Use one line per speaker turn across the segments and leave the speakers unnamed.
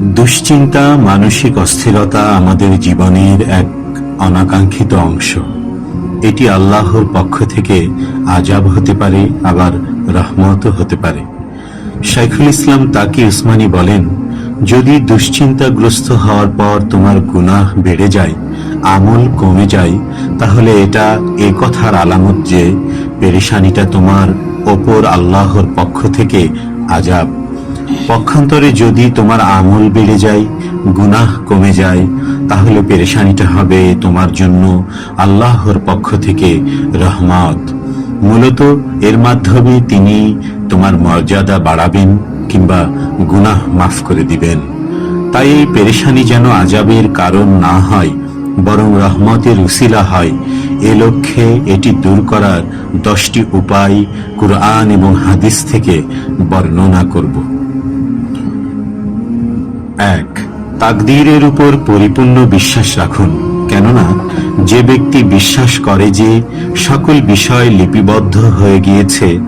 দুশ্চিন্তা, মানসিক অস্থিরতা আমাদের জীবনের এক অনাকাঙ্ক্ষিত অংশ। এটি আল্লাহর পক্ষ থেকে আজাব হতে পারে, আবার রহমত হতে পারে। শাইখুল ইসলাম তাকি উসমানী বলেন, যদি দুশ্চিন্তাগ্রস্ত হওয়ার পর তোমার গুনাহ বেড়ে যায়, আমল কমে যায়, তাহলে এটা এ কথার আলামত যে, পেরেশানিটা তোমার ওপর আল্লাহর পক্ষ থেকে আজাব। পক্ষান্তরে যদি তোমার আমল বেড়ে যায়, গুনাহ কমে যায়, তাহলে পেরেশানিটা হবে তোমার জন্য আল্লাহর পক্ষ থেকে রহমত। মূলত এর মাধ্যমে তিনি তোমার মর্যাদা বাড়াবেন কিংবা গুনাহ মাফ করে দিবেন। তাই এই পেরেশানি যেন আজাবের কারণ না হয়, বরং রহমতের উসিলা হয়। এ লক্ষ্যে এটি দূর করার দশটি উপায় কুরআন এবং হাদিস থেকে বর্ণনা করব। এক, তাকদীরের উপর পরিপূর্ণ বিশ্বাস রাখুন, কেননা যে ব্যক্তি বিশ্বাস করে যে সকল বিষয় লিপিবদ্ধ হয়ে গিয়েছে,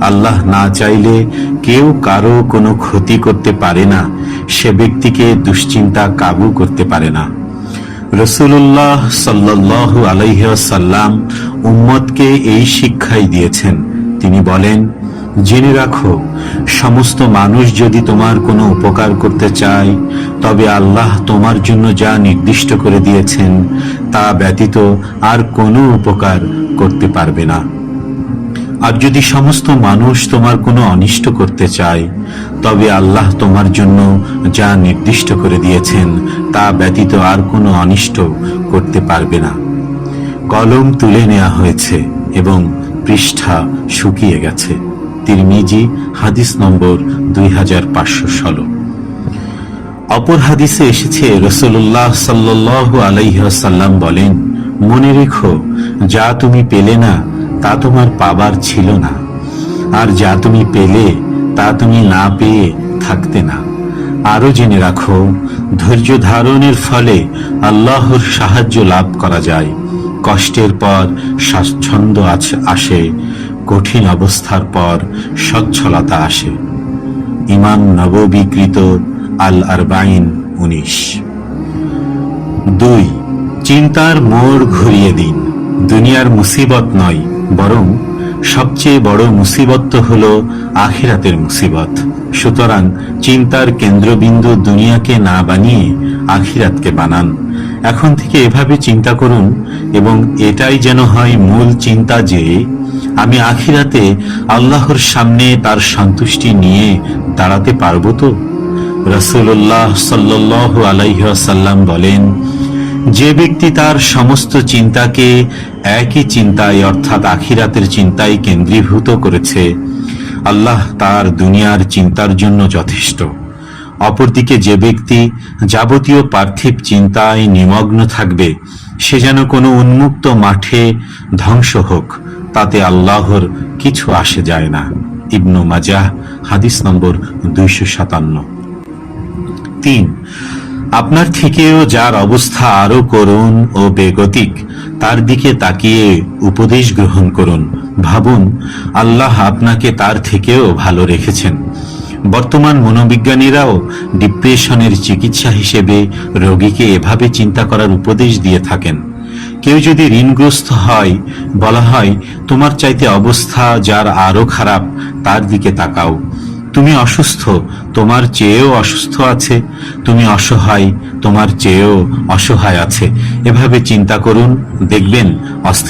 আল্লাহ না চাইলে কেউ কারও কোনো ক্ষতি করতে পারে না, সে ব্যক্তিকে দুশ্চিন্তা কাবু করতে পারে না। রসুল্লাহ সাল্লাহ আলাইসাল্লাম উম্মতকে এই শিক্ষাই দিয়েছেন। তিনি বলেন জেনে রাখো, সমস্ত মানুষ যদি তোমার কোনো উপকার করতে চায়, তবে আল্লাহ তোমার জন্য যা নির্দিষ্ট করে দিয়েছেন, তা ব্যতীত আর কোনো উপকার করতে পারবে না। আর যদি সমস্ত মানুষ তোমার কোনো অনিষ্ট করতে চায়, তবে আল্লাহ তোমার জন্য যা নির্দিষ্ট করে দিয়েছেন, তা ব্যতীত আর কোনো অনিষ্ট করতে পারবে না। কলম তুলে নেওয়া হয়েছে এবং পৃষ্ঠা শুকিয়ে গেছে। তিরমিজি, হাদিস নম্বর দুই হাজার পাঁচশো ষোলো। অপর হাদিসে এসেছে রসুল্লাহ সাল্লাহ আলাইসাল্লাম বলেন, মনে রেখো, যা তুমি পেলে না, তা তোমার পাবার ছিল না। আর যা তুমি পেলে, তা তুমি না পেয়ে থাকতে না। আরও জেনে রাখো, ধৈর্য ধারণের ফলে আল্লাহর সাহায্য লাভ করা যায়। কষ্টের পর স্বাচ্ছন্দ্য আসে। কঠিন অবস্থার পর সচ্ছলতা আসে। ইমাম নববিকৃত আল আরবাইন উনিশ। দুই, চিন্তার মোড় ঘুরিয়ে দিন। দুনিয়ার মুসিবত নয়, বরং সবচেয়ে বড় মুসিবত হল আখিরাতের মুসিবত। সুতরাং চিন্তার কেন্দ্রবিন্দু দুনিয়াকে না বানিয়ে আখিরাতকে বানান। এখন থেকে এভাবে চিন্তা করুন এবং এটাই যেন হয় মূল চিন্তা যে আমি আখিরাতে আল্লাহর সামনে তার সন্তুষ্টি নিয়ে দাঁড়াতে পারব তো? রসুল্লাহ সাল্লাহ আলাইসাল্লাম বলেন, যে ব্যক্তি তার সমস্ত চিন্তাকে একই চিন্তায় অর্থাৎ আখিরাতের চিন্তায় কেন্দ্রীভূত করেছে, আল্লাহ তার দুনিয়ার চিন্তার জন্য যথেষ্ট। অপরদিকে যে ব্যক্তি যাবতীয় পার্থিব চিন্তায় নিমগ্ন থাকবে, সে যেন কোনো উন্মুক্ত মাঠে ধ্বংস হোক, তাতে আল্লাহর কিছু আসে যায় না। ইবনু মাজাহ, হাদিস নম্বর দুইশো সাতান্ন। তিন, আপনার থেকেও যার অবস্থা আরও করুণ ও বেগতিক, তার দিকে তাকিয়ে উপদেশ গ্রহণ করুন। ভাবুন, আল্লাহ আপনাকে তার থেকেও ভালো রেখেছেন। বর্তমান মনোবিজ্ঞানীরাও ডিপ্রেশনের চিকিৎসা হিসেবে রোগীকে এভাবে চিন্তা করার উপদেশ দিয়ে থাকেন। কেউ যদি ঋণগ্রস্ত হয়, বলা হয়, তোমার চাইতে অবস্থা যার আরও খারাপ, তার দিকে তাকাও। তুমি অসুস্থ, তোমার চেয়েও অসুস্থ আছে। তুমি অসহায়, তোমার চেয়েও অসহায় আছে। এভাবে চিন্তা করুন, দেখবেন অস্থির